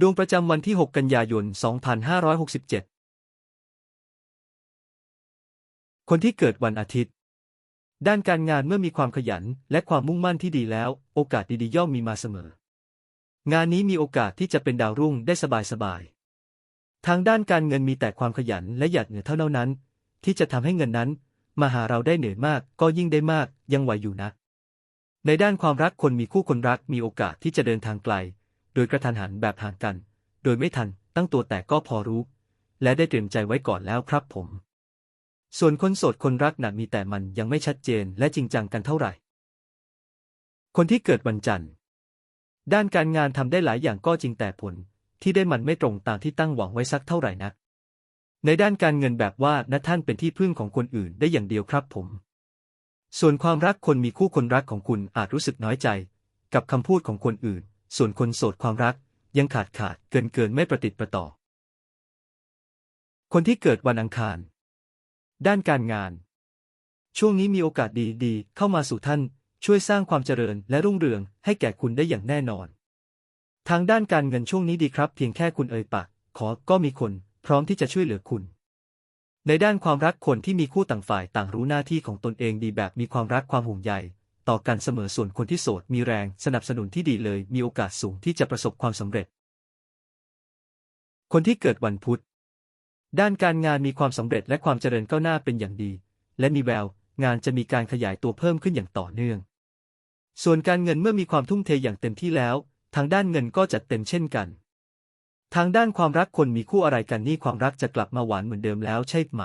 ดวงประจำวันที่ 6 กันยายน 2567 คนที่เกิดวันอาทิตย์ ด้านการงานเมื่อมีความขยันและความมุ่งมั่นที่ดีแล้ว โอกาสดีๆย่อมมีมาเสมอ งานนี้มีโอกาสที่จะเป็นดาวรุ่งได้สบายๆ ทางด้านการเงินมีแต่ความขยันและหยัดเหนื่อเท่านั้น ที่จะทำให้เงินนั้น มาหาเราได้เหนื่อยมากก็ยิ่งได้มากยังไหวอยู่นะ ในด้านความรักคนมีคู่คนรักมีโอกาสที่จะเดินทางไกล โดยกระทันหันแบบห่างกัน โดยไม่ทันตั้งตัวแต่ก็พอรู้ และได้เตรียมใจไว้ก่อนแล้วครับผม ส่วนคนโสดคนรักน่ะมีแต่มันยังไม่ชัดเจนและจริงจังกันเท่าไหร่ คนที่เกิดวันจันทร์ ด้านการงานทำได้หลายอย่างก็จริงแต่ผล ที่ได้มันไม่ตรงตามที่ตั้งหวังไว้สักเท่าไหร่นัก ในด้านการเงินแบบว่านะท่านเป็นที่พึ่งของคนอื่นได้อย่างเดียวครับผมส่วนความรักคนมีคู่คนรักของคุณอาจรู้สึกน้อยใจ กับคำพูดของคนอื่น ส่วนคนโสดความรักยังขาดขาดเกินเกินไม่ประติดประต่อ คนที่เกิดวันอังคาร ด้านการงาน ช่วงนี้มีโอกาสดีๆ เข้ามาสู่ท่าน ช่วยสร้างความเจริญและรุ่งเรืองให้แก่คุณได้อย่างแน่นอน ทางด้านการเงินช่วงนี้ดีครับ เพียงแค่คุณเอ่ยปากขอก็มีคนพร้อมที่จะช่วยเหลือคุณ ในด้านความรักคนที่มีคู่ต่างฝ่ายต่างรู้หน้าที่ของตนเองดีแบบมีความรักความห่วงใย ต่อกันเสมอส่วนคนที่โสดมีแรงสนับสนุนที่ดีเลย มีโอกาสสูงที่จะประสบความสำเร็จ คนที่เกิดวันพุธ ด้านการงานมีความสำเร็จและความเจริญก้าวหน้าเป็นอย่างดี และมีแวว งานจะมีการขยายตัวเพิ่มขึ้นอย่างต่อเนื่อง ส่วนการเงินเมื่อมีความทุ่มเทอย่างเต็มที่แล้ว ทางด้านเงินก็จัดเต็มเช่นกัน ทางด้านความรักคนมีคู่อะไรกันนี่ความรักจะกลับมาหวานเหมือนเดิมแล้วใช่ไหม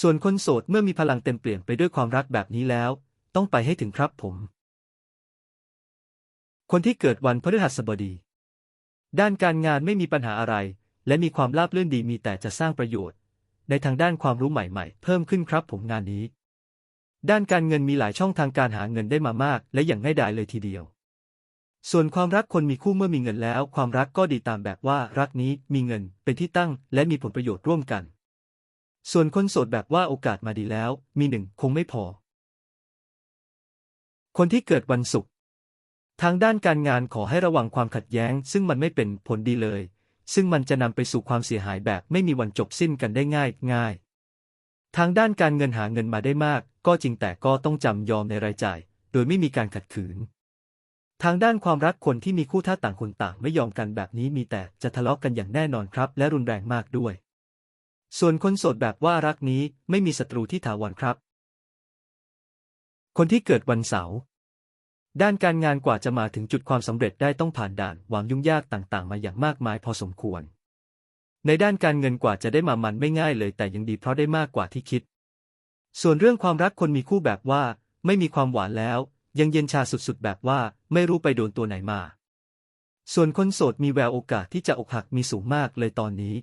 ส่วนคนโสดเมื่อมีพลังเต็มเปลี่ยนไปด้วยความรักแบบนี้แล้ว ต้องไปให้ถึงครับผม คนที่เกิดวันพฤหัสบดี ด้านการงานไม่มีปัญหาอะไร และมีความราบรื่นดีมีแต่จะสร้างประโยชน์ ในทางด้านความรู้ใหม่ๆ เพิ่มขึ้นครับผมงานนี้ ด้านการเงินมีหลายช่องทางการหาเงินได้มามาก และอย่างง่ายดายเลยทีเดียว ส่วนความรักคนมีคู่เมื่อมีเงินแล้ว ความรักก็ดีตามแบบว่ารักนี้มีเงินเป็นที่ตั้ง และมีผลประโยชน์ร่วมกันส่วนคนโสดแบบว่าโอกาสมาดีแล้ว มีหนึ่งคงไม่พอ คนที่เกิดวันศุกร์ทางด้านการงานขอให้ระวังความขัดแย้ง ซึ่งมันไม่เป็นผลดีเลย ซึ่งมันจะนำไปสู่ความเสียหายแบบไม่มีวันจบสิ้นกันได้ง่ายง่าย ทางด้านการเงินหาเงินมาได้มาก ก็จริงแต่ก็ต้องจำยอมในรายจ่าย โดยไม่มีการขัดขืน ทางด้านความรักคนที่มีคู่ท่าต่างคนต่างไม่ยอมกันแบบนี้มีแต่จะทะเลาะกันอย่างแน่นอนครับ และรุนแรงมากด้วย ส่วนคนโสดแบบว่ารักนี้ไม่มีศัตรูที่ถาวรครับ คนที่เกิดวันเสาร์ด้านการงานกว่าจะมาถึงจุดความสำเร็จได้ต้องผ่านด่านหวังยุ่งยากต่างๆ มาอย่างมากมายพอสมควร ในด้านการเงินกว่าจะได้มามันไม่ง่ายเลยแต่ยังดีเพราะได้มากกว่าที่คิด ส่วนเรื่องความรักคนมีคู่แบบว่า ไม่มีความหวานแล้ว ยังเย็นชาสุดๆ แบบว่า ไม่รู้ไปโดนตัวไหนมา ส่วนคนโสดมีแววโอกาสที่จะอกหักมีสูงมากเลยตอนนี้